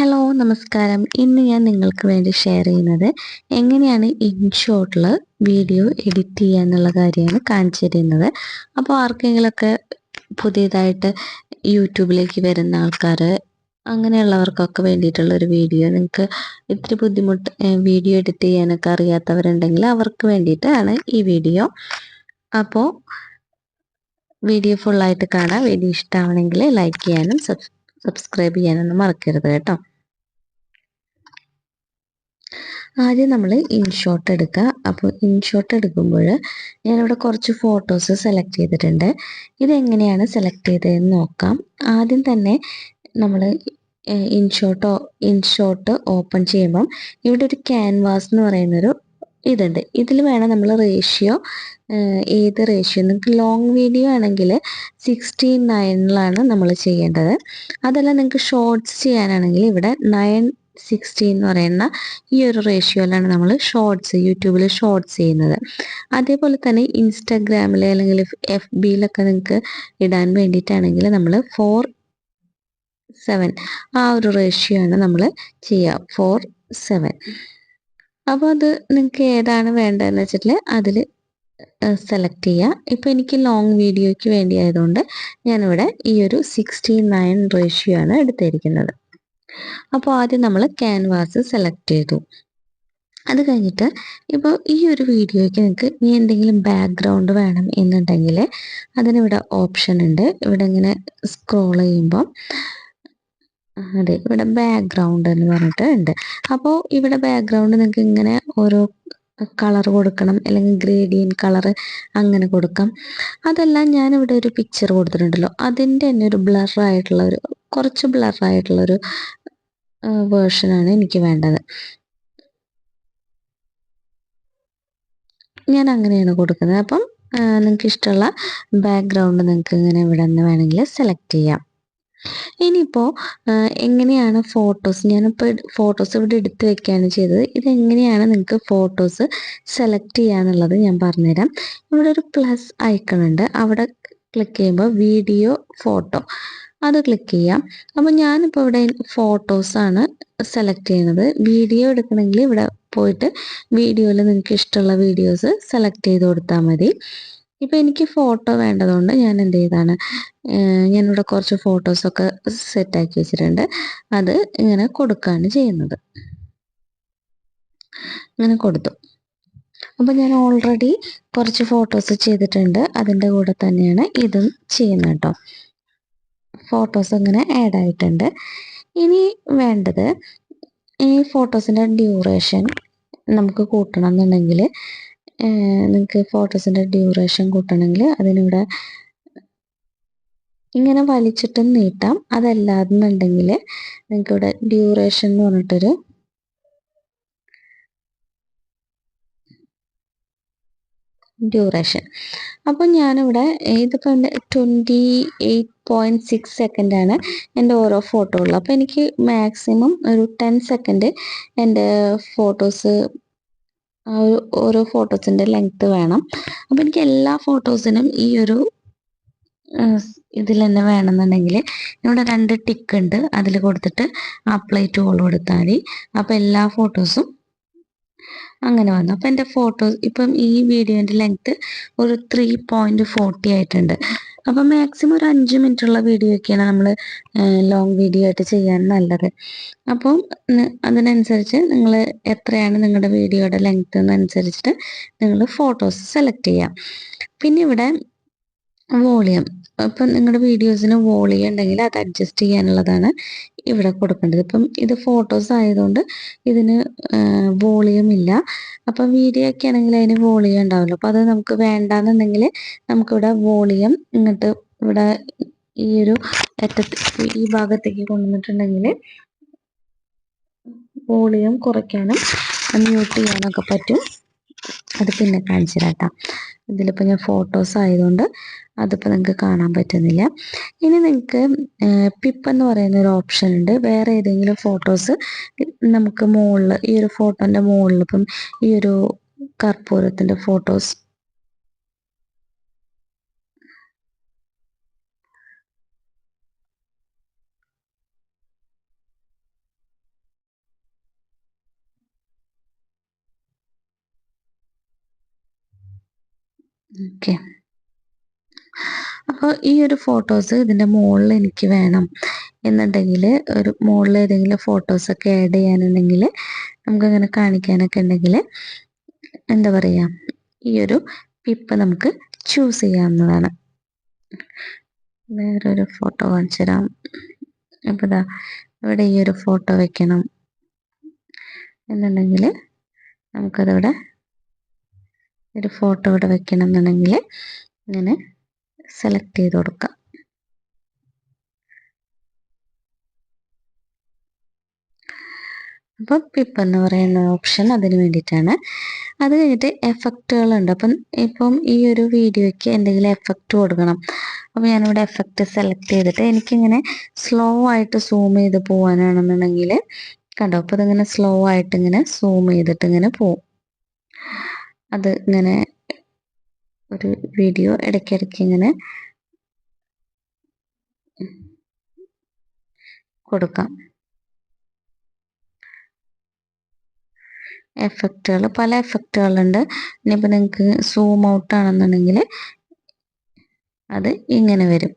Hello നമസ്കാരം. ഇന്ന് ഞാൻ നിങ്ങൾക്ക് വേണ്ടി ഷെയർ ചെയ്യുന്നത് എങ്ങനെയാണ് ഇൻഷോട്ടിൽ വീഡിയോ എഡിറ്റ് ചെയ്യുക എന്നുള്ള കാര്യമാണ് കാണിച്ചു തരുന്നത്. അപ്പോൾ ആർക്കെങ്കിലുമൊക്കെ പുതിയതായിട്ട് യൂട്യൂബിലേക്ക് വരുന്ന ആൾക്കാർ അങ്ങനെയുള്ളവർക്കൊക്കെ വേണ്ടിയിട്ടുള്ള ഒരു വീഡിയോ നിങ്ങൾക്ക് ഇത്തിരി ബുദ്ധിമുട്ട് വീഡിയോ എഡിറ്റ് ചെയ്യാനൊക്കെ അറിയാത്തവരുണ്ടെങ്കിൽ അവർക്ക് വേണ്ടിയിട്ടാണ് ഈ വീഡിയോ അപ്പോൾ വീഡിയോ ഫുള്ളായിട്ട് കാണാം. വീഡിയോ ഇഷ്ടമാണെങ്കിൽ ലൈക്ക് ചെയ്യാനും സബ്സ്ക്രൈബ് ചെയ്യാനൊന്നും മറക്കരുത് കേട്ടോ. ആദ്യം നമ്മൾ ഇൻഷോട്ട് എടുക്കുക. അപ്പോൾ ഇൻഷോട്ട് എടുക്കുമ്പോൾ ഞാനിവിടെ കുറച്ച് ഫോട്ടോസ് സെലക്ട് ചെയ്തിട്ടുണ്ട്. ഇതെങ്ങനെയാണ് സെലക്ട് ചെയ്തതെന്ന് നോക്കാം. ആദ്യം തന്നെ നമ്മൾ ഇൻഷോട്ടോ ഇൻഷോട്ട് ഓപ്പൺ ചെയ്യുമ്പം ഇവിടെ ഒരു ക്യാൻവാസ് എന്ന് പറയുന്നൊരു ഇതുണ്ട്. ഇതിൽ വേണം നമ്മൾ റേഷ്യോ ഏത് റേഷ്യോ നിങ്ങൾക്ക് ലോങ് വീഡിയോ ആണെങ്കിൽ സിക്സ്റ്റി നയനിലാണ് നമ്മൾ ചെയ്യേണ്ടത്. അതല്ല നിങ്ങൾക്ക് ഷോർട്സ് ചെയ്യാനാണെങ്കിൽ ഇവിടെ നയൻ സിക്സ്റ്റി എന്ന് പറയുന്ന ഈ ഒരു റേഷ്യോയിലാണ് നമ്മൾ ഷോർട്സ് യൂട്യൂബിൽ ഷോർട്സ് ചെയ്യുന്നത്. അതേപോലെ തന്നെ ഇൻസ്റ്റാഗ്രാമിൽ അല്ലെങ്കിൽ എഫ് ബിയിലൊക്കെ നിങ്ങൾക്ക് ഇടാൻ വേണ്ടിയിട്ടാണെങ്കിൽ നമ്മൾ ഫോർ സെവൻ ആ ഒരു റേഷ്യോ ആണ് നമ്മൾ ചെയ്യുക ഫോർ സെവൻ അപ്പോൾ അത് നിങ്ങൾക്ക് ഏതാണ് വേണ്ടതെന്ന് വെച്ചിട്ട് അതിൽ സെലക്ട് ചെയ്യുക ഇപ്പോൾ എനിക്ക് ലോങ് വീഡിയോയ്ക്ക് വേണ്ടി ആയതുകൊണ്ട് ഞാനിവിടെ ഈ ഒരു സിക്സ്റ്റി നയൻ റേഷ്യോ ആണ് എടുത്തിരിക്കുന്നത്. അപ്പോൾ ആദ്യം നമ്മൾ ക്യാൻവാസ് സെലക്ട് ചെയ്തു. അത് കഴിഞ്ഞിട്ട് ഇപ്പോൾ ഈ ഒരു വീഡിയോയ്ക്ക് നിങ്ങൾക്ക് ഇനി എന്തെങ്കിലും ബാക്ക്ഗ്രൗണ്ട് വേണം എന്നുണ്ടെങ്കിൽ അതിനിവിടെ ഓപ്ഷൻ ഉണ്ട്. ഇവിടെ ഇങ്ങനെ സ്ക്രോൾ ചെയ്യുമ്പം അതെ ഇവിടെ ബാക്ക്ഗ്രൗണ്ട് എന്ന് പറഞ്ഞിട്ട് ഉണ്ട്. അപ്പോൾ ഇവിടെ ബാക്ക്ഗ്രൗണ്ട് നിങ്ങൾക്ക് ഇങ്ങനെ ഓരോ കളർ കൊടുക്കണം അല്ലെങ്കിൽ ഗ്രേഡിയൻ കളർ അങ്ങനെ കൊടുക്കാം. അതെല്ലാം ഞാനിവിടെ ഒരു പിക്ചർ കൊടുത്തിട്ടുണ്ടല്ലോ. അതിന്റെ തന്നെ ഒരു ബ്ലർ ആയിട്ടുള്ള ഒരു കുറച്ച് ബ്ലറായിട്ടുള്ളൊരു വേർഷനാണ് എനിക്ക് വേണ്ടത്. ഞാൻ അങ്ങനെയാണ് കൊടുക്കുന്നത്. അപ്പം നിങ്ങൾക്ക് ഇഷ്ടമുള്ള ബാക്ക്ഗ്രൗണ്ട് നിങ്ങൾക്ക് ഇങ്ങനെ ഇവിടെ നിന്ന് വേണമെങ്കിൽ സെലക്ട് ചെയ്യാം ഇനിയിപ്പോൾ എങ്ങനെയാണ് ഫോട്ടോസ് ഞാനിപ്പോൾ ഫോട്ടോസ് ഇവിടെ എടുത്ത് വെക്കുകയാണ് ചെയ്തത്. ഇതെങ്ങനെയാണ് നിങ്ങൾക്ക് ഫോട്ടോസ് സെലക്ട് ചെയ്യാന്നുള്ളത് ഞാൻ പറഞ്ഞുതരാം. ഇവിടെ ഒരു പ്ലസ് ഐക്കൺ ഉണ്ട്. അവിടെ ക്ലിക്ക് ചെയ്യുമ്പോൾ വീഡിയോ ഫോട്ടോ അത് ക്ലിക്ക് ചെയ്യാം. അപ്പം ഞാനിപ്പോൾ ഇവിടെ ഫോട്ടോസാണ് സെലക്ട് ചെയ്യുന്നത്. വീഡിയോ എടുക്കണമെങ്കിൽ ഇവിടെ പോയിട്ട് വീഡിയോയിൽ നിങ്ങൾക്ക് ഇഷ്ടമുള്ള വീഡിയോസ് സെലക്ട് ചെയ്ത് കൊടുത്താൽ മതി. ഇപ്പം എനിക്ക് ഫോട്ടോ വേണ്ടതുകൊണ്ട് ഞാൻ എന്ത് ചെയ്താണ് ഞാനിവിടെ കുറച്ച് ഫോട്ടോസൊക്കെ സെറ്റാക്കി വെച്ചിട്ടുണ്ട്. അത് ഇങ്ങനെ കൊടുക്കുകയാണ് ചെയ്യുന്നത്. ഇങ്ങനെ കൊടുത്തു. അപ്പം ഞാൻ ഓൾറെഡി കുറച്ച് ഫോട്ടോസ് ചെയ്തിട്ടുണ്ട്. അതിന്റെ കൂടെ തന്നെയാണ് ഇതും ചെയ്യുന്നത് കേട്ടോ. ഫോട്ടോസ് ഇങ്ങനെ ആഡ് ആയിട്ടുണ്ട്. ഇനി വേണ്ടത് ഈ ഫോട്ടോസിന്റെ ഡ്യൂറേഷൻ നമുക്ക് കൂട്ടണം എന്നുണ്ടെങ്കിൽ നിങ്ങൾക്ക് ഫോട്ടോസിന്റെ ഡ്യൂറേഷൻ കൂട്ടണമെങ്കിൽ അതിനിവിടെ ഇങ്ങനെ വലിച്ചിട്ടും നീട്ടാം. അതല്ലാന്നുണ്ടെങ്കിൽ നിങ്ങൾക്കിവിടെ ഡ്യൂറേഷൻ എന്ന് പറഞ്ഞിട്ടൊരു ഡ്യൂറേഷൻ അപ്പോൾ ഞാനിവിടെ ഇതിപ്പോൾ എന്റെ ട്വന്റി എയ്റ്റ് പോയിന്റ് സിക്സ് സെക്കൻഡാണ് എന്റെ ഓരോ ഫോട്ടോ ഉള്ളത്. അപ്പോൾ എനിക്ക് മാക്സിമം ഒരു ടെൻ സെക്കൻഡ് എന്റെ ഫോട്ടോസ് ഓരോ ഫോട്ടോസിന്റെ ലെങ്ത്ത് വേണം. അപ്പോൾ എനിക്ക് എല്ലാ ഫോട്ടോസിനും ഈ ഒരു ഇതിൽ തന്നെ വേണമെന്നുണ്ടെങ്കിൽ ഇവിടെ രണ്ട് ടിക്ക് ഉണ്ട്. അതിൽ കൊടുത്തിട്ട് അപ്ലൈ ടു ഓൾ കൊടുത്താൽ അപ്പോൾ എല്ലാ ഫോട്ടോസും അങ്ങനെ വന്നു. അപ്പം എന്റെ ഫോട്ടോസ് ഇപ്പം ഈ വീഡിയോന്റെ ലെങ്ത്ത് ഒരു ത്രീ പോയിന്റ് ഫോർട്ടി ആയിട്ടുണ്ട്. അപ്പം മാക്സിമം ഒരു അഞ്ച് മിനിറ്റ് ഉള്ള വീഡിയോ ഒക്കെയാണ് നമ്മൾ ലോങ് വീഡിയോ ആയിട്ട് ചെയ്യാൻ നല്ലത്. അപ്പം അതിനനുസരിച്ച് നിങ്ങൾ എത്രയാണ് നിങ്ങളുടെ വീഡിയോയുടെ ലെങ്ത് എന്നനുസരിച്ചിട്ട് നിങ്ങൾ ഫോട്ടോസ് സെലക്ട് ചെയ്യാം. പിന്നെ ഇവിടെ വോളിയം. ഇപ്പം നിങ്ങളുടെ വീഡിയോസിന് വോളിയം ഉണ്ടെങ്കിൽ അത് അഡ്ജസ്റ്റ് ചെയ്യാനുള്ളതാണ് ഇവിടെ കൊടുക്കേണ്ടത്. ഇപ്പം ഇത് ഫോട്ടോസ് ആയതുകൊണ്ട് ഇതിന് വോളിയം ഇല്ല. അപ്പം വീഡിയോ ഒക്കെ ആണെങ്കിൽ അതിന് വോളിയം ഉണ്ടാവുമല്ലോ. അപ്പോൾ അത് നമുക്ക് വേണ്ടാന്നുണ്ടെങ്കിൽ നമുക്കിവിടെ വോളിയം ഇങ്ങോട്ട് ഇവിടെ ഈ ഒരു അറ്റത്ത് ഈ ഭാഗത്തേക്ക് കൊണ്ടുവന്നിട്ടുണ്ടെങ്കിൽ വോളിയം കുറയ്ക്കാനും മ്യൂട്ട് ചെയ്യാനൊക്കെ പറ്റും. അത് പിന്നെ കാണിച്ചു തരാം ഇതിലിപ്പോൾ ഞാൻ ഫോട്ടോസ് ആയതുകൊണ്ട് അതിപ്പോൾ നിങ്ങൾക്ക് കാണാൻ പറ്റുന്നില്ല. ഇനി നിങ്ങൾക്ക് പിപ്പ് എന്ന് പറയുന്ന ഒരു ഓപ്ഷൻ ഉണ്ട്. വേറെ ഏതെങ്കിലും ഫോട്ടോസ് നമുക്ക് മുകളിൽ ഈ ഒരു ഫോട്ടോന്റെ മുകളിൽ ഇപ്പം ഈ ഒരു കർപ്പൂരത്തിന്റെ ഫോട്ടോസ് ഓക്കെ. അപ്പോൾ ഈ ഒരു ഫോട്ടോസ് ഇതിന്റെ മുകളിൽ എനിക്ക് വേണം എന്നുണ്ടെങ്കിൽ ഒരു മുകളിൽ ഏതെങ്കിലും ഫോട്ടോസൊക്കെ ആഡ് ചെയ്യാനുണ്ടെങ്കിൽ നമുക്കങ്ങനെ കാണിക്കാനൊക്കെ ഉണ്ടെങ്കിൽ എന്താ പറയുക ഈ ഒരു പിപ്പ് നമുക്ക് ചൂസ് ചെയ്യാവുന്നതാണ്. വേറൊരു ഫോട്ടോ കാണിച്ചു തരാം. അപ്പോൾ ഇവിടെ ഈ ഒരു ഫോട്ടോ വെക്കണം എന്നുണ്ടെങ്കിൽ നമുക്കതിവിടെ ഒരു ഫോട്ടോ ഇവിടെ വെക്കണം എന്നുണ്ടെങ്കിൽ ഇങ്ങനെ സെലക്ട് ചെയ്ത് കൊടുക്കാം. അപ്പം പിപ്പ് എന്ന് പറയുന്ന ഓപ്ഷൻ അതിന് വേണ്ടിയിട്ടാണ്. അത് കഴിഞ്ഞിട്ട് എഫക്റ്റുകളുണ്ട് അപ്പം ഇപ്പം ഈ ഒരു വീഡിയോയ്ക്ക് എന്തെങ്കിലും എഫക്റ്റ് കൊടുക്കണം. അപ്പം ഞാനിവിടെ എഫക്റ്റ് സെലക്ട് ചെയ്തിട്ട് എനിക്കിങ്ങനെ സ്ലോ ആയിട്ട് സൂം ചെയ്ത് പോകാനാണെന്നുണ്ടെങ്കിൽ കണ്ടോ? അപ്പോൾ ഇതിങ്ങനെ സ്ലോ ആയിട്ട് ഇങ്ങനെ സൂം ചെയ്തിട്ട് ഇങ്ങനെ പോവും. അത് ഇങ്ങനെ ഒരു വീഡിയോ ഇടയ്ക്കിടയ്ക്ക് ഇങ്ങനെ കൊടുക്കാം. എഫക്റ്റുകൾ പല എഫക്റ്റുകളുണ്ട് ഇനിയിപ്പോൾ നിങ്ങൾക്ക് സൂം ഔട്ട് ആണെന്നുണ്ടെങ്കിൽ അത് ഇങ്ങനെ വരും.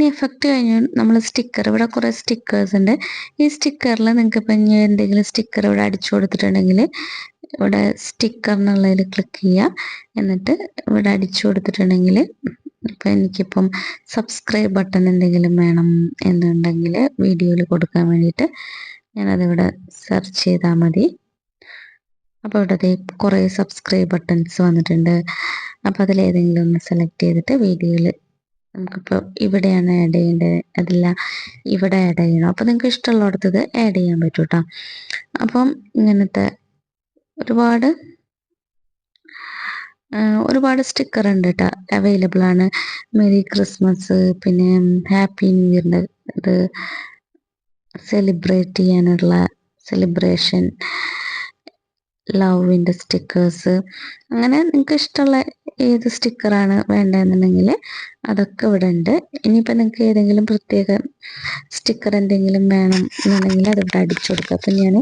ഇനി എഫക്റ്റ് കഴിഞ്ഞു നമ്മൾ സ്റ്റിക്കർ ഇവിടെ കുറേ സ്റ്റിക്കേഴ്സ് ഉണ്ട്. ഈ സ്റ്റിക്കറിൽ നിങ്ങൾക്ക് ഇപ്പം ഇനി എന്തെങ്കിലും സ്റ്റിക്കർ ഇവിടെ അടിച്ചു കൊടുത്തിട്ടുണ്ടെങ്കിൽ ഇവിടെ സ്റ്റിക്കർ എന്നുള്ളതിൽ ക്ലിക്ക് ചെയ്യുക എന്നിട്ട് ഇവിടെ അടിച്ചു കൊടുത്തിട്ടുണ്ടെങ്കിൽ ഇപ്പം എനിക്കിപ്പം സബ്സ്ക്രൈബ് ബട്ടൺ എന്തെങ്കിലും വേണം എന്നുണ്ടെങ്കിൽ വീഡിയോയിൽ കൊടുക്കാൻ വേണ്ടിയിട്ട് ഞാനതിവിടെ സെർച്ച് ചെയ്താൽ മതി. അപ്പോൾ ഇവിടെ കുറേ സബ്സ്ക്രൈബ് ബട്ടൺസ് വന്നിട്ടുണ്ട്. അപ്പോൾ അതിലേതെങ്കിലും ഒന്ന് സെലക്ട് ചെയ്തിട്ട് വീഡിയോയിൽ നമുക്കിപ്പോൾ ഇവിടെയാണ് ആഡ് ചെയ്യേണ്ടത്. അതില്ല ഇവിടെ ആഡ് ചെയ്യണം. അപ്പോൾ നിങ്ങൾക്ക് ഇഷ്ടമുള്ളിടത്ത് ഇത് ആഡ് ചെയ്യാൻ പറ്റും കേട്ടോ അപ്പം ഇങ്ങനത്തെ ഒരുപാട് ഒരുപാട് സ്റ്റിക്കർ ഉണ്ട് കേട്ടോ അവൈലബിൾ ആണ്. മെരി ക്രിസ്മസ് പിന്നെ ഹാപ്പി ന്യൂ ഇയറിന്റെ ഇത് സെലിബ്രേറ്റ് ചെയ്യാനുള്ള സെലിബ്രേഷൻ ലവിന്റെ സ്റ്റിക്കേഴ്സ് അങ്ങനെ നിങ്ങൾക്ക് ഇഷ്ടമുള്ള ഏത് സ്റ്റിക്കറാണ് വേണ്ടതെന്നുണ്ടെങ്കിൽ അതൊക്കെ ഇവിടെ ഉണ്ട്. ഇനിയിപ്പോൾ നിങ്ങൾക്ക് ഏതെങ്കിലും പ്രത്യേക സ്റ്റിക്കർ എന്തെങ്കിലും വേണം എന്നുണ്ടെങ്കിൽ അത് ഇവിടെ അടിച്ചു കൊടുക്കുക. അപ്പം ഞാൻ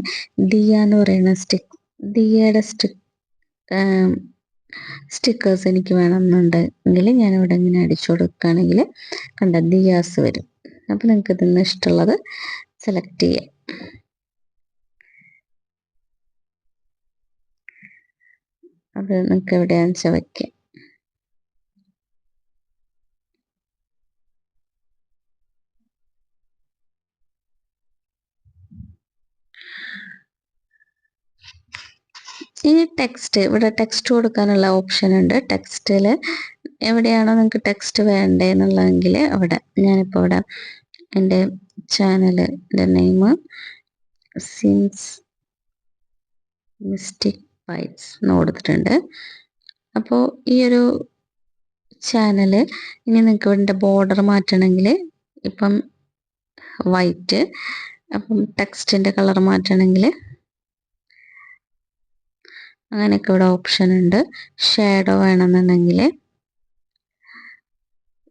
ദിയ എന്ന് പറയുന്ന സ്റ്റിക്ക് ദിയയുടെ സ്റ്റിക്ക് സ്റ്റിക്കേഴ്സ് എനിക്ക് വേണമെന്നുണ്ടെങ്കിൽ ഇവിടെ ഇങ്ങനെ അടിച്ചു കൊടുക്കുകയാണെങ്കിൽ കണ്ട ദിയാസ് വരും. അപ്പം നിങ്ങൾക്ക് ഇതിൽ നിന്ന് ഇഷ്ടമുള്ളത് സെലക്ട് ചെയ്യാം. അത് നിങ്ങൾക്ക് എവിടെയാന്ന് വെച്ചാൽ വയ്ക്കാം ഇനി ടെക്സ്റ്റ് ഇവിടെ ടെക്സ്റ്റ് കൊടുക്കാനുള്ള ഓപ്ഷൻ ഉണ്ട്. ടെക്സ്റ്റിൽ എവിടെയാണോ നിങ്ങൾക്ക് ടെക്സ്റ്റ് വേണ്ടതെന്നുള്ളതെങ്കിൽ അവിടെ. ഞാനിപ്പോൾ ഇവിടെ എന്റെ ചാനലിന്റെ നെയിം സിൻസ് മിസ്റ്റിക് ബൈറ്റ്സ് എന്ന് കൊടുത്തിട്ടുണ്ട്. അപ്പോൾ ഈ ഒരു ചാനൽ ഇനി നിങ്ങൾക്ക് ഇതിന്റെ ബോർഡർ മാറ്റണമെങ്കിൽ ഇപ്പം വൈറ്റ് അപ്പം ടെക്സ്റ്റിന്റെ കളർ മാറ്റണമെങ്കിൽ അങ്ങനെയൊക്കെ ഇവിടെ ഓപ്ഷൻ ഉണ്ട്. ഷാഡോ വേണമെന്നുണ്ടെങ്കിൽ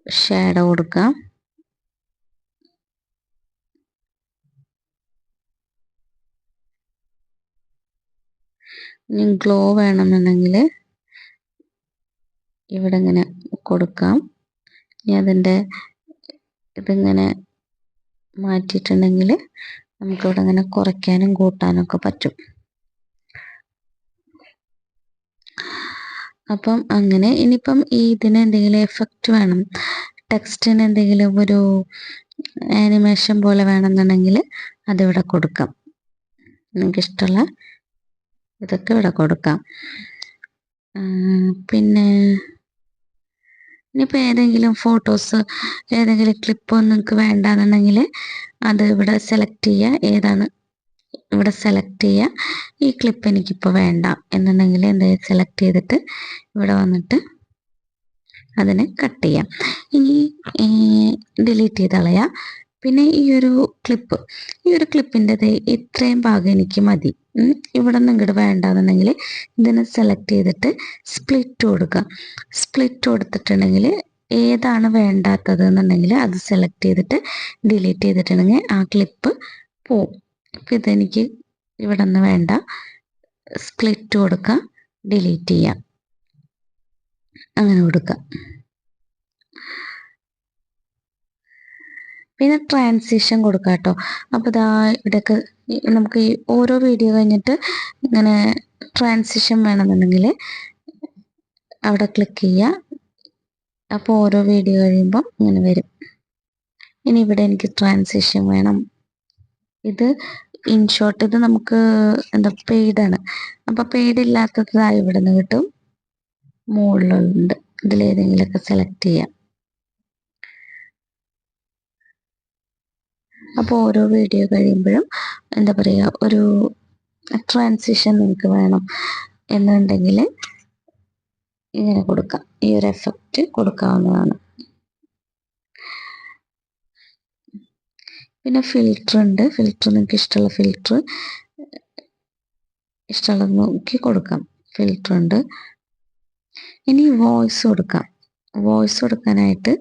ഷാഡോ കൊടുക്കാം. ഇനി ഗ്ലോ വേണമെന്നുണ്ടെങ്കിൽ ഇവിടെ ഇങ്ങനെ കൊടുക്കാം. ഇനി അതിന്റെ ഇതിങ്ങനെ മാറ്റിയിട്ടുണ്ടെങ്കിൽ നമുക്കിവിടെ ഇങ്ങനെ കുറയ്ക്കാനും കൂട്ടാനും ഒക്കെ പറ്റും. അപ്പം അങ്ങനെ ഇനിയിപ്പം ഇതിന് എന്തെങ്കിലും എഫക്റ്റ് വേണം. ടെക്സ്റ്റിന് എന്തെങ്കിലും ഒരു ആനിമേഷൻ പോലെ വേണമെന്നുണ്ടെങ്കിൽ അതിവിടെ കൊടുക്കാം. നിങ്ങൾക്ക് ഇഷ്ടമുള്ള ഇതൊക്കെ ഇവിടെ കൊടുക്കാം. പിന്നെ ഇനിയിപ്പോൾ ഏതെങ്കിലും ഫോട്ടോസ് ഏതെങ്കിലും ക്ലിപ്പോ നിങ്ങൾക്ക് വേണ്ടാന്നുണ്ടെങ്കിൽ അത് ഇവിടെ സെലക്ട് ചെയ്യുക ഏതാണ് ഇവിടെ സെലക്ട് ചെയ്യുക ഈ ക്ലിപ്പ് എനിക്കിപ്പോൾ വേണ്ട എന്നുണ്ടെങ്കിൽ എന്താ സെലക്ട് ചെയ്തിട്ട് ഇവിടെ വന്നിട്ട് അതിനെ കട്ട് ചെയ്യാം. ഇനി ഡിലീറ്റ് ചെയ്ത് കളയാം. പിന്നെ ഈ ഒരു ക്ലിപ്പ് ഈ ഒരു ക്ലിപ്പിന്റെത് ഇത്രയും ഭാഗം എനിക്ക് മതി. ഇവിടെ നിന്ന് ഇങ്ങോട്ട് വേണ്ടാന്നുണ്ടെങ്കിൽ ഇതിനെ സെലക്ട് ചെയ്തിട്ട് സ്പ്ലിറ്റ് കൊടുക്കുക സ്പ്ലിറ്റ് കൊടുത്തിട്ടുണ്ടെങ്കിൽ ഏതാണ് വേണ്ടാത്തത് എന്നുണ്ടെങ്കിൽ അത് സെലക്ട് ചെയ്തിട്ട് ഡിലീറ്റ് ചെയ്തിട്ടുണ്ടെങ്കിൽ ആ ക്ലിപ്പ് പോവും. അപ്പം ഇതെനിക്ക് ഇവിടെ നിന്ന് വേണ്ട. സ്പ്ലിറ്റ് കൊടുക്കുക ഡിലീറ്റ് ചെയ്യാം. അങ്ങനെ കൊടുക്കാം. പിന്നെ ട്രാൻസിഷൻ കൊടുക്കാം കേട്ടോ അപ്പോൾ ഇതാ ഇവിടെയൊക്കെ നമുക്ക് ഈ ഓരോ വീഡിയോ കഴിഞ്ഞിട്ട് ഇങ്ങനെ ട്രാൻസിഷൻ വേണമെന്നുണ്ടെങ്കിൽ അവിടെ ക്ലിക്ക് ചെയ്യുക. അപ്പോൾ ഓരോ വീഡിയോ കഴിയുമ്പം ഇങ്ങനെ വരും. ഇനി ഇവിടെ എനിക്ക് ട്രാൻസിഷൻ വേണം. ഇത് ഇൻഷോട്ട് ഇത് നമുക്ക് എന്താ പെയ്ഡാണ് അപ്പോൾ പെയ്ഡ് ഇല്ലാത്തതായി ഇവിടെ നിന്ന് കിട്ടും. മുകളിലുണ്ട്. ഇതിലേതെങ്കിലുമൊക്കെ സെലക്ട് ചെയ്യാം. അപ്പോൾ ഓരോ വീഡിയോ കഴിയുമ്പോഴും എന്താ പറയുക ഒരു ട്രാൻസിഷൻ നമുക്ക് വേണം എന്നുണ്ടെങ്കിൽ ഇങ്ങനെ കൊടുക്കാം. ഈ ഒരു എഫക്റ്റ് കൊടുക്കാവുന്നതാണ്. പിന്നെ ഫിൽറ്റർ ഉണ്ട്. ഫിൽറ്റർ നിങ്ങൾക്ക് ഇഷ്ടമുള്ള ഫിൽറ്റർ ഇഷ്ടമുള്ളത് നോക്കി കൊടുക്കാം. ഫിൽറ്റർ ഉണ്ട്. ഇനി വോയിസ് കൊടുക്കാം. വോയിസ് കൊടുക്കാനായിട്ട്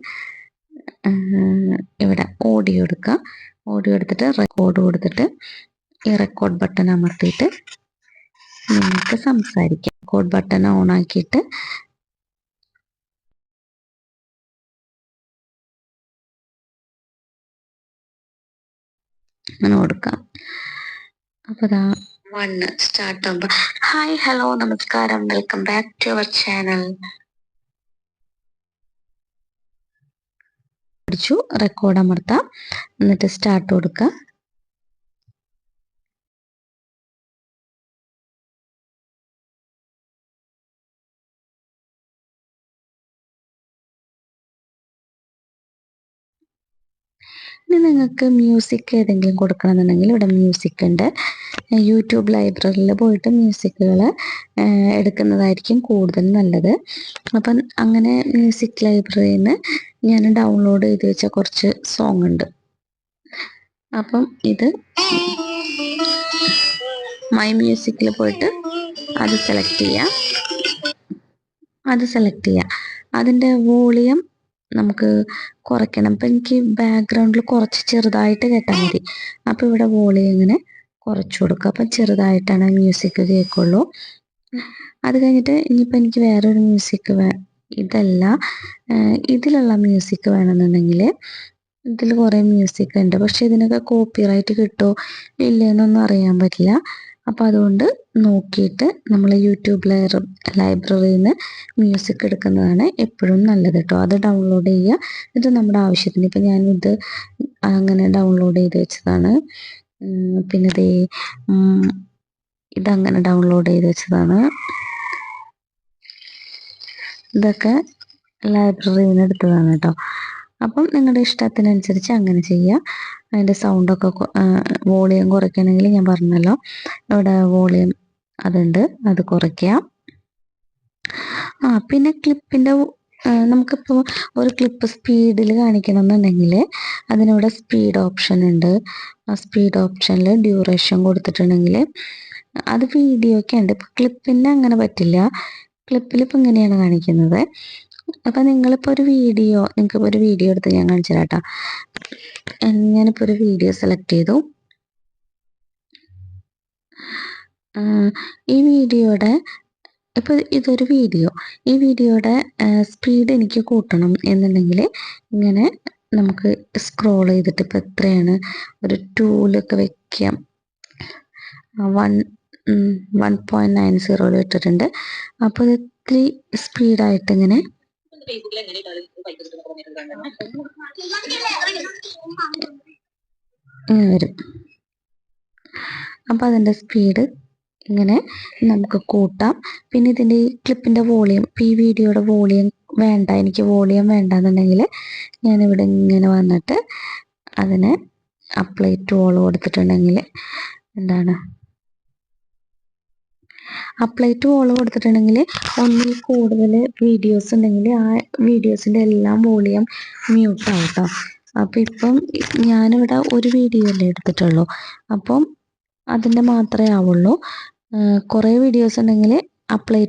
ഇവിടെ ഓഡിയോ എടുക്കാം. ഓഡിയോ എടുത്തിട്ട് റെക്കോർഡ് കൊടുത്തിട്ട് ഈ റെക്കോർഡ് ബട്ടൺ അമർത്തിയിട്ട് നിങ്ങൾക്ക് സംസാരിക്കാം. റെക്കോർഡ് ബട്ടൺ ഓൺ ആക്കിയിട്ട് കൊടുക്കാം. അപ്പോൾ ഇതാ സ്റ്റാർട്ട് ആകുമ്പോൾ ഹായ് ഹലോ നമസ്കാരം. Welcome back to our channel പിടിച്ചു റെക്കോർഡ് അമർത്താം. എന്നിട്ട് സ്റ്റാർട്ട് കൊടുക്കുക ഇനി നിങ്ങൾക്ക് മ്യൂസിക് ഏതെങ്കിലും കൊടുക്കണമെന്നുണ്ടെങ്കിൽ ഇവിടെ മ്യൂസിക് ഉണ്ട്. യൂട്യൂബ് ലൈബ്രറിയിൽ പോയിട്ട് മ്യൂസിക്കുകൾ എടുക്കുന്നതായിരിക്കും കൂടുതൽ നല്ലത്. അപ്പം അങ്ങനെ മ്യൂസിക് ലൈബ്രറിയിൽ നിന്ന് ഞാൻ ഡൗൺലോഡ് ചെയ്ത് വെച്ച കുറച്ച് സോങ് ഉണ്ട്. അപ്പം ഇത് മൈ മ്യൂസിക്കിൽ പോയിട്ട് അത് സെലക്ട് ചെയ്യാം. അത് സെലക്ട് ചെയ്യാം. അതിന്റെ വോളിയം നമുക്ക് കുറയ്ക്കണം. അപ്പം എനിക്ക് ബാക്ക്ഗ്രൗണ്ടിൽ കുറച്ച് ചെറുതായിട്ട് കേട്ടാൽ മതി. അപ്പോൾ ഇവിടെ വോളിയം ഇങ്ങനെ കുറച്ച് കൊടുക്കുക അപ്പം ചെറുതായിട്ടാണ് മ്യൂസിക് കേൾക്കുള്ളൂ. അത് കഴിഞ്ഞിട്ട് ഇനിയിപ്പോൾ എനിക്ക് വേറൊരു മ്യൂസിക് വേ ഇതല്ല. ഇതിലുള്ള മ്യൂസിക് വേണമെന്നുണ്ടെങ്കിൽ ഇതിൽ കുറേ മ്യൂസിക് ഉണ്ട്. പക്ഷെ ഇതിനൊക്കെ കോപ്പിറൈറ്റ് കിട്ടുമോ ഇല്ലയെന്നൊന്നും അറിയാൻ പറ്റില്ല. അപ്പോൾ അതുകൊണ്ട് നോക്കിയിട്ട് നമ്മൾ യൂട്യൂബ് ലൈബ്രറിയിൽ നിന്ന് മ്യൂസിക് എടുക്കുന്നതാണ് എപ്പോഴും നല്ലത് കേട്ടോ അത് ഡൗൺലോഡ് ചെയ്യുക എന്നിട്ട് നമ്മുടെ ആവശ്യത്തിന്. ഇപ്പം ഞാനിത് അങ്ങനെ ഡൗൺലോഡ് ചെയ്ത് വെച്ചതാണ്. പിന്നെ ഇതേ ഇതങ്ങനെ ഡൗൺലോഡ് ചെയ്ത് വെച്ചതാണ്. ഇതൊക്കെ ലൈബ്രറിയിൽ നിന്ന് എടുത്തതാണ് കേട്ടോ അപ്പം നിങ്ങളുടെ ഇഷ്ടത്തിനനുസരിച്ച് അങ്ങനെ ചെയ്യുക അതിന്റെ സൗണ്ടൊക്കെ വോളിയം കുറയ്ക്കണമെങ്കിൽ ഞാൻ പറഞ്ഞല്ലോ. ഇവിടെ വോളിയം അതുണ്ട് അത് കുറയ്ക്കാം. ആ പിന്നെ ക്ലിപ്പിന്റെ നമുക്കിപ്പോൾ ഒരു ക്ലിപ്പ് സ്പീഡിൽ കാണിക്കണം എന്നുണ്ടെങ്കിൽ അതിനിവിടെ സ്പീഡ് ഓപ്ഷൻ ഉണ്ട്. ആ സ്പീഡ് ഓപ്ഷനിൽ ഡ്യൂറേഷൻ കൊടുത്തിട്ടുണ്ടെങ്കിൽ അത് വീഡിയോയ്ക്ക് ഉണ്ട്. ഇപ്പം ക്ലിപ്പിന്റെ അങ്ങനെ പറ്റില്ല. ക്ലിപ്പിൽ ഇപ്പം ഇങ്ങനെയാണ് കാണിക്കുന്നത്. അപ്പം നിങ്ങളിപ്പോൾ ഒരു വീഡിയോ നിങ്ങൾക്ക് ഒരു വീഡിയോ എടുത്ത് ഞാൻ കാണിച്ചു തരാം ഞാനിപ്പോൾ ഒരു വീഡിയോ സെലക്ട് ചെയ്തു. ഈ വീഡിയോയുടെ ഇപ്പോൾ ഇതൊരു വീഡിയോ. ഈ വീഡിയോയുടെ സ്പീഡ് എനിക്ക് കൂട്ടണം എന്നുണ്ടെങ്കിൽ ഇങ്ങനെ നമുക്ക് സ്ക്രോൾ ചെയ്തിട്ട് ഇപ്പോൾ എത്രയാണ്? ഒരു ടൂലൊക്കെ വെക്കാം. വൺ വൺ പോയിന്റ് നയൻ സീറോയിൽ ഇട്ടിട്ടുണ്ട് അപ്പോൾ ഇത് ഇത്തിരി സ്പീഡായിട്ട് ഇങ്ങനെ വരും. അപ്പോൾ അതിന്റെ സ്പീഡ് ഇങ്ങനെ നമുക്ക് കൂട്ടാം. പിന്നെ ഇതിന്റെ ഈ ക്ലിപ്പിന്റെ വോളിയം ഇപ്പം ഈ വീഡിയോയുടെ വോളിയം വേണ്ട എനിക്ക് വോളിയം വേണ്ട എന്നുണ്ടെങ്കിൽ ഞാനിവിടെ ഇങ്ങനെ വന്നിട്ട് അതിനെ അപ്ലൈ ടു ഓൾ കൊടുത്തിട്ടുണ്ടെങ്കിൽ എന്താണ് അപ്ലൈ ടു ഓൾ കൊടുത്തിട്ടുണ്ടെങ്കിൽ ഒന്നിൽ കൂടുതൽ വീഡിയോസ് ഉണ്ടെങ്കിൽ ആ വീഡിയോസിന്റെ എല്ലാം വോളിയം മ്യൂട്ടാവും കേട്ടോ അപ്പം ഇപ്പം ഞാനിവിടെ ഒരു വീഡിയോ അല്ലേ എടുത്തിട്ടുള്ളൂ. അപ്പം അതിന്റെ മാത്രമേ ആവുള്ളൂ. കുറേ വീഡിയോസ് ഉണ്ടെങ്കിൽ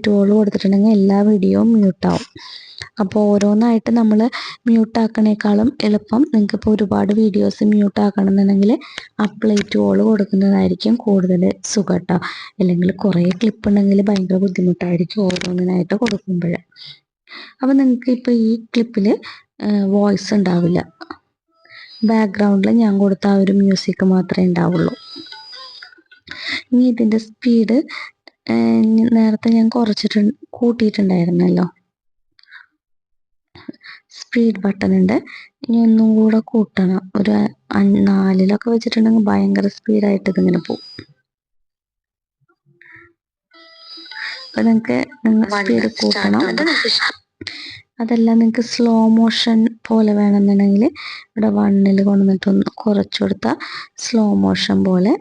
ടു ഓൾ കൊടുത്തിട്ടുണ്ടെങ്കിൽ എല്ലാ വീഡിയോയും മ്യൂട്ടാവും അപ്പോൾ ഓരോന്നായിട്ട് നമ്മൾ മ്യൂട്ടാക്കണേക്കാളും എളുപ്പം നിങ്ങൾക്ക് ഇപ്പോൾ ഒരുപാട് വീഡിയോസ് മ്യൂട്ടാക്കണം എന്നുണ്ടെങ്കിൽ അപ്ലൈ ടു ഓൾ കൊടുക്കുന്നതായിരിക്കും കൂടുതൽ സുഖം കേട്ടോ അല്ലെങ്കിൽ കുറേ ക്ലിപ്പ് ഉണ്ടെങ്കിൽ ഭയങ്കര ബുദ്ധിമുട്ടായിരിക്കും ഓരോന്നിനായിട്ട് കൊടുക്കുമ്പോൾ അപ്പോൾ നിങ്ങൾക്ക് ഇപ്പോൾ ഈ ക്ലിപ്പിൽ വോയിസ് ഉണ്ടാവില്ല. ബാക്ക്ഗ്രൗണ്ടിൽ ഞാൻ കൊടുത്ത ആ ഒരു മ്യൂസിക് മാത്രമേ ഉണ്ടാവുള്ളൂ. ഇനി ഇതിന്റെ സ്പീഡ് നേരത്തെ ഞാൻ കുറച്ചിട്ട് കൂട്ടിയിട്ടുണ്ടായിരുന്നല്ലോ. സ്പീഡ് ബട്ടൺ ഉണ്ട്. ഇനി ഒന്നും കൂടെ കൂട്ടണം. ഒരു നാലിലൊക്കെ വെച്ചിട്ടുണ്ടെങ്കിൽ ഭയങ്കര സ്പീഡായിട്ട് ഇതിങ്ങനെ പോകും അപ്പൊ നിങ്ങൾക്ക് സ്പീഡ് കൂട്ടണം. അതല്ല നിങ്ങൾക്ക് സ്ലോ മോഷൻ പോലെ വേണമെന്നുണ്ടെങ്കിൽ ഇവിടെ വണ്ണിൽ കൊണ്ടുവന്നിട്ടൊന്ന് കുറച്ചു കൊടുത്താൽ സ്ലോ മോഷൻ പോലെ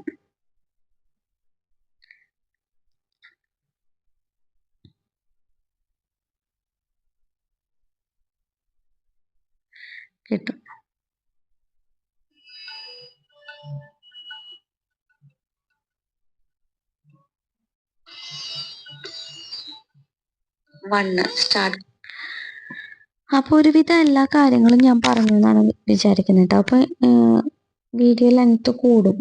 കിട്ടും. വണ്ണ്. സ്റ്റാർട്ട് അപ്പോൾ ഒരുവിധം എല്ലാ കാര്യങ്ങളും ഞാൻ പറഞ്ഞു എന്നാണ് വിചാരിക്കുന്നത് കേട്ടോ. അപ്പോൾ വീഡിയോ ലെങ്ത് കൂടും.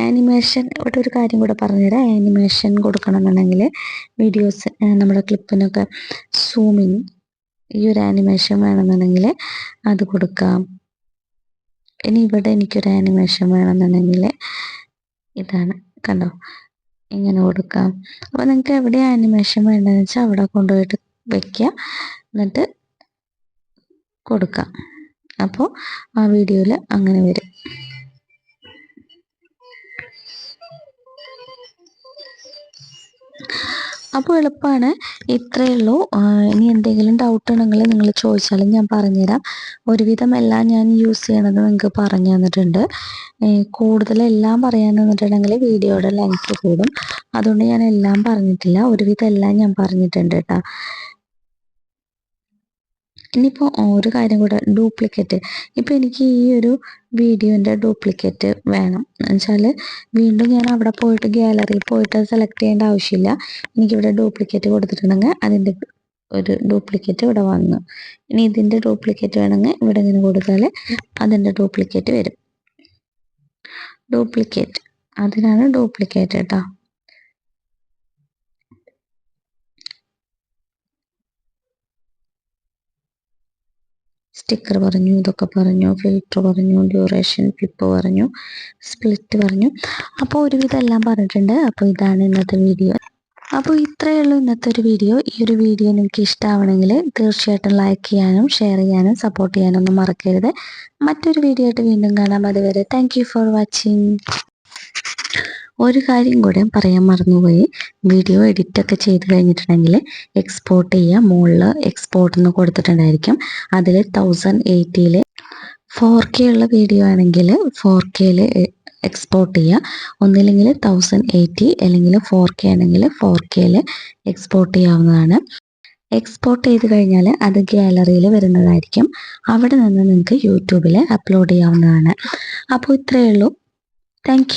ആനിമേഷൻ ഇവിടെ ഒരു കാര്യം കൂടെ പറഞ്ഞുതരാം. ആനിമേഷൻ കൊടുക്കണം എന്നുണ്ടെങ്കിൽ വീഡിയോസ് നമ്മുടെ ക്ലിപ്പിനൊക്കെ സൂമിങ് ഈ ഒരു ആനിമേഷൻ വേണമെന്നുണ്ടെങ്കിൽ അത് കൊടുക്കാം. ഇനി ഇവിടെ എനിക്കൊരു ആനിമേഷൻ വേണമെന്നുണ്ടെങ്കിൽ ഇതാണ് കണ്ടോ? ഇങ്ങനെ കൊടുക്കാം. അപ്പോൾ നിങ്ങൾക്ക് എവിടെ ആനിമേഷൻ വേണ്ടതെന്ന് വെച്ചാൽ അവിടെ കൊണ്ടുപോയിട്ട് വെക്കുക. എന്നിട്ട് കൊടുക്കാം. അപ്പോൾ ആ വീഡിയോയിൽ അങ്ങനെ വരും. അപ്പോൾ എളുപ്പമാണ് ഇത്രയേ ഉള്ളൂ. ഇനി എന്തെങ്കിലും ഡൗട്ട് ഉണ്ടെങ്കിൽ നിങ്ങൾ ചോദിച്ചാലും ഞാൻ പറഞ്ഞുതരാം. ഒരുവിധം എല്ലാം ഞാൻ യൂസ് ചെയ്യണത് നിങ്ങൾക്ക് പറഞ്ഞു തന്നിട്ടുണ്ട്. കൂടുതലെല്ലാം പറയാൻ തന്നിട്ടുണ്ടെങ്കിൽ വീഡിയോയുടെ ലെങ്ത് കൂടും. അതുകൊണ്ട് ഞാൻ എല്ലാം പറഞ്ഞിട്ടില്ല. ഒരുവിധം എല്ലാം ഞാൻ പറഞ്ഞിട്ടുണ്ട് കേട്ടോ. ഇനിയിപ്പോൾ ഒരു കാര്യം കൂടെ ഡ്യൂപ്ലിക്കേറ്റ് ഇപ്പോൾ എനിക്ക് ഈ ഒരു വീഡിയോന്റെ ഡ്യൂപ്ലിക്കേറ്റ് വേണം. എന്നുവെച്ചാൽ വീണ്ടും ഞാൻ അവിടെ പോയിട്ട് ഗാലറിയിൽ പോയിട്ട് സെലക്ട് ചെയ്യേണ്ട ആവശ്യമില്ല. എനിക്കിവിടെ ഡ്യൂപ്ലിക്കേറ്റ് കൊടുത്തിട്ടുണ്ടെങ്കിൽ അതിന്റെ ഒരു ഡ്യൂപ്ലിക്കേറ്റ് ഇവിടെ വന്നു. ഇനി ഇതിന്റെ ഡ്യൂപ്ലിക്കേറ്റ് വേണമെങ്കിൽ ഇവിടെ ഇങ്ങനെ കൊടുത്താൽ അതിന്റെ ഡ്യൂപ്ലിക്കേറ്റ് വരും. ഡ്യൂപ്ലിക്കേറ്റ് അതിനാണ് ഡ്യൂപ്ലിക്കേറ്റ് കേട്ടോ. സ്റ്റിക്കർ പറഞ്ഞു ഇതൊക്കെ പറഞ്ഞു ഫിൽറ്റർ പറഞ്ഞു ഡ്യൂറേഷൻ ക്ലിപ്പ് പറഞ്ഞു സ്പ്ലിറ്റ് പറഞ്ഞു. അപ്പോൾ ഒരുവിധം എല്ലാം പറഞ്ഞിട്ടുണ്ട്. അപ്പോൾ ഇതാണ് ഇന്നത്തെ വീഡിയോ. അപ്പോൾ ഇത്രയേ ഉള്ളൂ ഇന്നത്തെ ഒരു വീഡിയോ. ഈ ഒരു വീഡിയോ നിങ്ങൾക്ക് ഇഷ്ടമാവണമെങ്കിൽ തീർച്ചയായിട്ടും ലൈക്ക് ചെയ്യാനും ഷെയർ ചെയ്യാനും സപ്പോർട്ട് ചെയ്യാനും ഒന്നും മറക്കരുത്. മറ്റൊരു വീഡിയോ ആയിട്ട് വീണ്ടും കാണാം. അതുവരെ താങ്ക് ഫോർ വാച്ചിങ് ഒരു കാര്യം കൂടെ പറയാൻ മറന്നുപോയി. വീഡിയോ എഡിറ്റ് ഒക്കെ ചെയ്ത് കഴിഞ്ഞിട്ടുണ്ടെങ്കിൽ എക്സ്പോർട്ട് ചെയ്യുക. മുകളിൽ എക്സ്പോർട്ട് എന്ന് കൊടുത്തിട്ടുണ്ടായിരിക്കും. അതിൽ തൗസൻഡ് എയ്റ്റിയിൽ ഫോർ കെ ഉള്ള വീഡിയോ ആണെങ്കിൽ ഫോർ കെയിൽ എക്സ്പോർട്ട് ചെയ്യുക. ഒന്നില്ലെങ്കിൽ തൗസൻഡ് എയ്റ്റി അല്ലെങ്കിൽ ഫോർ കെ ആണെങ്കിൽ ഫോർ കെയിൽ എക്സ്പോർട്ട് ചെയ്യാവുന്നതാണ്. എക്സ്പോർട്ട് ചെയ്ത് കഴിഞ്ഞാൽ അത് ഗാലറിയിൽ വരുന്നതായിരിക്കും. അവിടെ നിന്ന് നിങ്ങൾക്ക് യൂട്യൂബിൽ അപ്ലോഡ് ചെയ്യാവുന്നതാണ്. അപ്പോൾ ഇത്രയേ ഉള്ളൂ. താങ്ക്